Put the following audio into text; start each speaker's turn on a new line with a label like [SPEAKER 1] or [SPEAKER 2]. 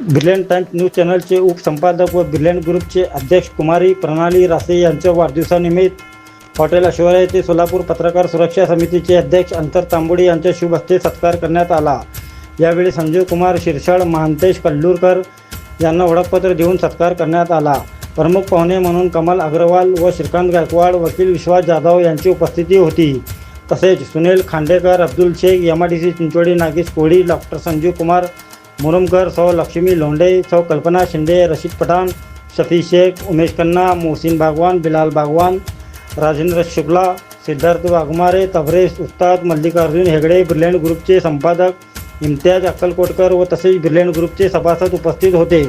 [SPEAKER 1] Brilliant times news चॅनलचे उपसंपादक व ब्रिलियंट ग्रुपचे अध्यक्ष कुमारी प्रणाली रासे यांच्या वाढदिवसानिमित्त हॉटेल अश्वर्या येथे सोलापूर पत्रकार सुरक्षा समितीचे अध्यक्ष अंतर तांबोडे यांच्या शुभ हस्ते सत्कार करण्यात आला. यावेळी संजीव कुमार शिरसाळ महांतेश कल्लूरकर यांना ओळखपत्र देऊन सत्कार करण्यात आला. प्रमुख पाहुणे म्हणून कमल अग्रवाल व श्रीकांत गायकवाड वकील विश्वास जाधव यांची उपस्थिती होती. तसेच Sunil Khandekar Abdul Shaikh M I D C Chinchodi Nagesh Koli doctor Sanjeev Kumar Murumkar सौ लक्ष्मी लोंढे सौ कल्पना शिंदे रशीद पठाण सतीश शेख उमेश खन्ना मोहसिन बागवान बिलाल बागवान राजेंद्र शुक्ला सिद्धार्थ वाघमारे तबरेश उस्ताद मल्लिकार्जुन हेगडे ब्रिलियंट ग्रुपचे संपादक इम्तियाज अक्कलकोटकर व तसेच ब्रिलियंट ग्रुपचे सभासद उपस्थित होते.